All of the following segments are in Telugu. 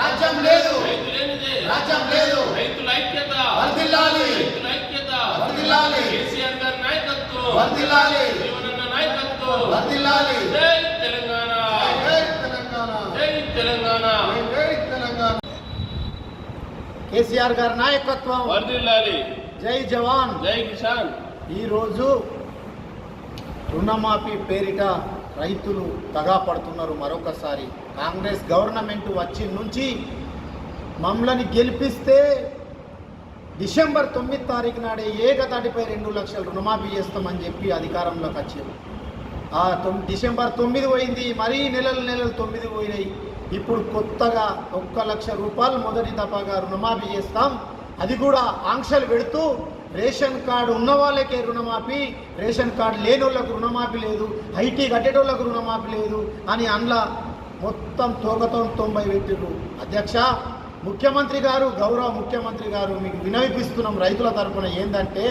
రాజ్యం లేదు. రాజ్యం లేదు. రైతుల ఐక్యత. వర్ధిల్లాలి. రైతుల ఐక్యత. వర్ధిల్లాలి. కేసీఆర్ గారి నాయకత్వం. వర్ధిల్లాలి. జీవనన్న నాయకత్వం. వర్ధిల్లాలి. జై తెలంగాణ. జై తెలంగాణ. జై తెలంగాణ. జై తెలంగాణ. కేసీఆర్ గారి నాయకత్వం. వర్ధిల్లాలి. జై జవాన్. జై కిసాన్. ఈరోజు రుణమాఫీ పేరిట రైతులు తగా పడుతున్నారు మరొకసారి. కాంగ్రెస్ గవర్నమెంట్ వచ్చి నుంచి మమ్మల్ని గెలిపిస్తే డిసెంబర్ తొమ్మిది తారీఖు నాడే ఏకతాటిపై రెండు లక్షలు రుణమాఫీ చేస్తామని చెప్పి అధికారంలోకి వచ్చారు. ఆ డిసెంబర్ తొమ్మిది పోయింది మరీ నెలలు నెలలు తొమ్మిది పోయినాయి. ఇప్పుడు కొత్తగా ఒక్క లక్ష రూపాయలు మొదటి దఫాగా రుణమాఫీ చేస్తాం. అది కూడా ఆంక్షలు పెడుతూ రేషన్ కార్డు ఉన్న వాళ్ళకే రుణమాఫీ రేషన్ కార్డు లేని వాళ్ళకు రుణమాఫీ లేదు ఐటీ కట్టేటోళ్ళకు రుణమాఫీ లేదు అని అందులో మొత్తం తోగతో తొంభై వ్యక్తులు. అధ్యక్ష ముఖ్యమంత్రి గారు గౌరవ ముఖ్యమంత్రి గారు మీకు వినవిపిస్తున్నాం రైతుల తరపున ఏంటంటే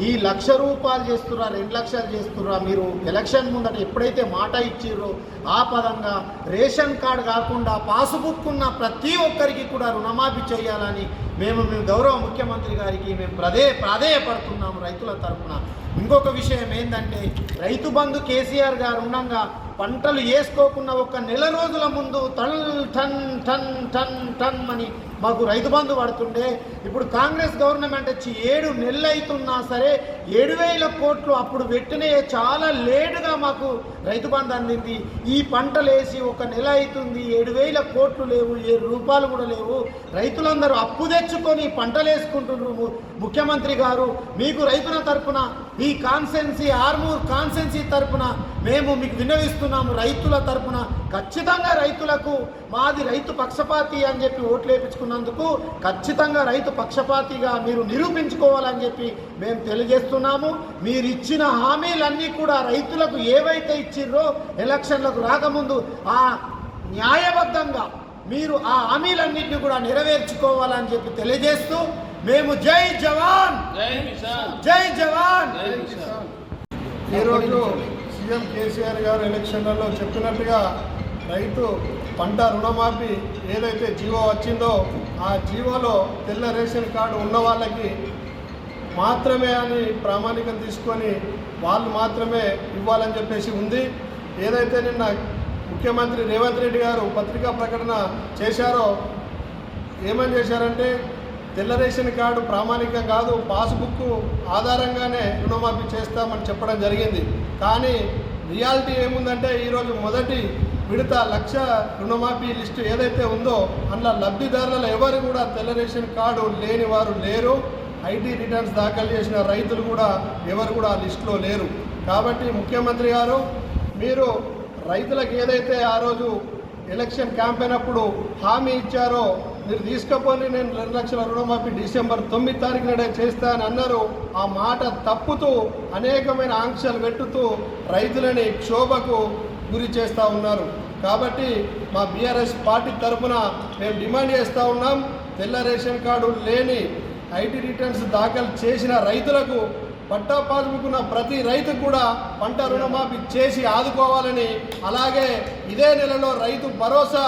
ఈ లక్ష రూపాయలు చేస్తున్నా రెండు లక్షలు చేస్తున్నా మీరు ఎలక్షన్ ముందట ఎప్పుడైతే మాట ఇచ్చిర్రో ఆ పదంగా రేషన్ కార్డు కాకుండా పాస్బుక్ ఉన్న ప్రతి ఒక్కరికి కూడా రుణమాఫీ చేయాలని మేము మేము గౌరవ ముఖ్యమంత్రి గారికి మేము ప్రదే ప్రాధేయపడుతున్నాము రైతుల తరపున. ఇంకొక విషయం ఏంటంటే రైతు బంధు కేసీఆర్ గారు ఉండగా పంటలు వేసుకోకున్న ఒక నెల రోజుల ముందు టన్ టన్ టన్ టన్ టన్ అని మాకు రైతు బంధు పడుతుండే. ఇప్పుడు కాంగ్రెస్ గవర్నమెంట్ వచ్చి ఏడు నెలలు అవుతున్నా సరే ఏడు వేల కోట్లు అప్పుడు పెట్టినే చాలా లేటుగా మాకు రైతు బంధు అందింది. ఈ పంటలు వేసి ఒక నెల అవుతుంది ఏడు వేల కోట్లు లేవు ఏడు రూపాయలు కూడా లేవు. రైతులందరూ అప్పు తెచ్చుకొని పంటలు వేసుకుంటున్నారు ముఖ్యమంత్రి గారు. మీకు రైతుల తరఫున ఈ కాన్సెన్సీ ఆర్మూర్ కాన్సెన్సీ తరపున మేము మీకు విన్నవిస్తున్నాము రైతుల తరపున. ఖచ్చితంగా రైతులకు మాది రైతు పక్షపాతి అని చెప్పి ఓట్లు వేయించుకున్నందుకు ఖచ్చితంగా రైతు పక్షపాతిగా మీరు నిరూపించుకోవాలని చెప్పి మేము తెలియజేస్తున్నాము. మీరు ఇచ్చిన హామీలన్నీ కూడా రైతులకు ఏవైతే ఇచ్చిర్రో ఎలక్షన్లకు రాకముందు ఆ న్యాయబద్ధంగా మీరు ఆ హామీలన్నింటినీ కూడా నెరవేర్చుకోవాలని చెప్పి తెలియజేస్తూ మేము జై జవాన్! జై కిసాన్! జై జవాన్! జై కిసాన్! ఈరోజు సీఎం కేసీఆర్ గారు ఎలక్షన్లలో చెప్పినట్టుగా రైతు పంట రుణమాఫీ ఏదైతే జీవో వచ్చిందో ఆ జీవోలో తెల్ల రేషన్ కార్డు ఉన్న వాళ్ళకి మాత్రమే అని ప్రామాణికం తీసుకొని వాళ్ళు మాత్రమే ఇవ్వాలని చెప్పేసి ఉంది. ఏదైతే నిన్న ముఖ్యమంత్రి రేవంత్ రెడ్డి గారు పత్రికా ప్రకటన చేశారో ఏమని చేశారంటే తెల్ల రేషన్ కార్డు ప్రామాణికం కాదు పాస్బుక్ ఆధారంగానే రుణమాఫీ చేస్తామని చెప్పడం జరిగింది. కానీ రియాలిటీ ఏముందంటే ఈరోజు మొదటి విడత లక్ష రుణమాఫీ లిస్టు ఏదైతే ఉందో అందులో లబ్ధిదారులలో ఎవరు కూడా తెల్ల రేషన్ కార్డు లేని వారు లేరు. ఐటీ రిటర్న్స్ దాఖలు చేసిన రైతులు కూడా ఎవరు కూడా ఆ లిస్టులో లేరు. కాబట్టి ముఖ్యమంత్రి గారు మీరు రైతులకు ఏదైతే ఆ రోజు ఎలక్షన్ క్యాంపెయిన్ అప్పుడు హామీ ఇచ్చారో మీరు తీసుకపోని నేను రెండు లక్షల రుణమాఫీ డిసెంబర్ తొమ్మిది తారీఖు నాడే చేస్తా అని అన్నారు. ఆ మాట తప్పుతూ అనేకమైన ఆంక్షలు పెట్టుతూ రైతులని క్షోభకు గురి చేస్తూ ఉన్నారు. కాబట్టి మా బీఆర్ఎస్ పార్టీ తరఫున మేము డిమాండ్ చేస్తూ ఉన్నాం. తెల్ల రేషన్ కార్డు లేని ఐటీ రిటర్న్స్ దాఖలు చేసిన రైతులకు పట్టా పాస్బుక్ ఉన్న ప్రతి రైతు కూడా పంట రుణమాఫీ చేసి ఆదుకోవాలని అలాగే ఇదే నెలలో రైతు భరోసా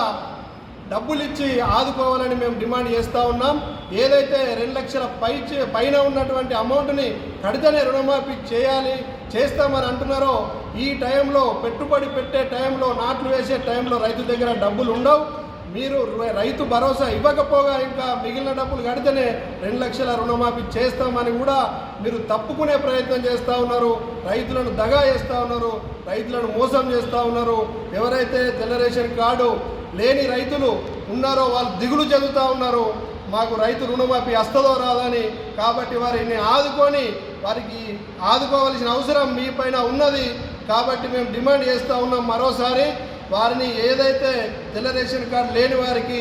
డబ్బులు ఇచ్చి ఆదుకోవాలని మేము డిమాండ్ చేస్తూ ఉన్నాం. ఏదైతే రెండు లక్షల పై చే- పైన ఉన్నటువంటి అమౌంట్ని కడితేనే రుణమాఫీ చేయాలి చేస్తామని అంటున్నారో ఈ టైంలో పెట్టుబడి పెట్టే టైంలో నాట్లు వేసే టైంలో రైతు దగ్గర డబ్బులు ఉండవు. మీరు రైతు భరోసా ఇవ్వకపోగా ఇంకా మిగిలిన డబ్బులు కడితేనే రెండు లక్షల రుణమాఫీ చేస్తామని కూడా మీరు తప్పుకునే ప్రయత్నం చేస్తూ ఉన్నారు. రైతులను దగా చేస్తూ ఉన్నారు. రైతులను మోసం చేస్తూ ఉన్నారు. ఎవరైతే జనరేషన్ కార్డు లేని రైతులు ఉన్నారో వాళ్ళు దిగులు చెందుతూ ఉన్నారు మాకు రైతు రుణమాఫీ వస్తుందో రాదని కాబట్టి వారిని ఆదుకొని వారికి ఆదుకోవాల్సిన అవసరం మీ పైన ఉన్నది కాబట్టి మేము డిమాండ్ చేస్తూ ఉన్నాం. మరోసారి వారిని ఏదైతే తెల్ల రేషన్ కార్డు లేని వారికి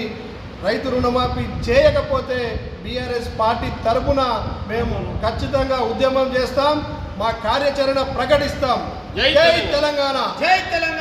రైతు రుణమాఫీ చేయకపోతే బీఆర్ఎస్ పార్టీ తరపున మేము ఖచ్చితంగా ఉద్యమం చేస్తాం. మా కార్యాచరణ ప్రకటిస్తాం. జై. తెలంగాణ. జై తెలంగాణ.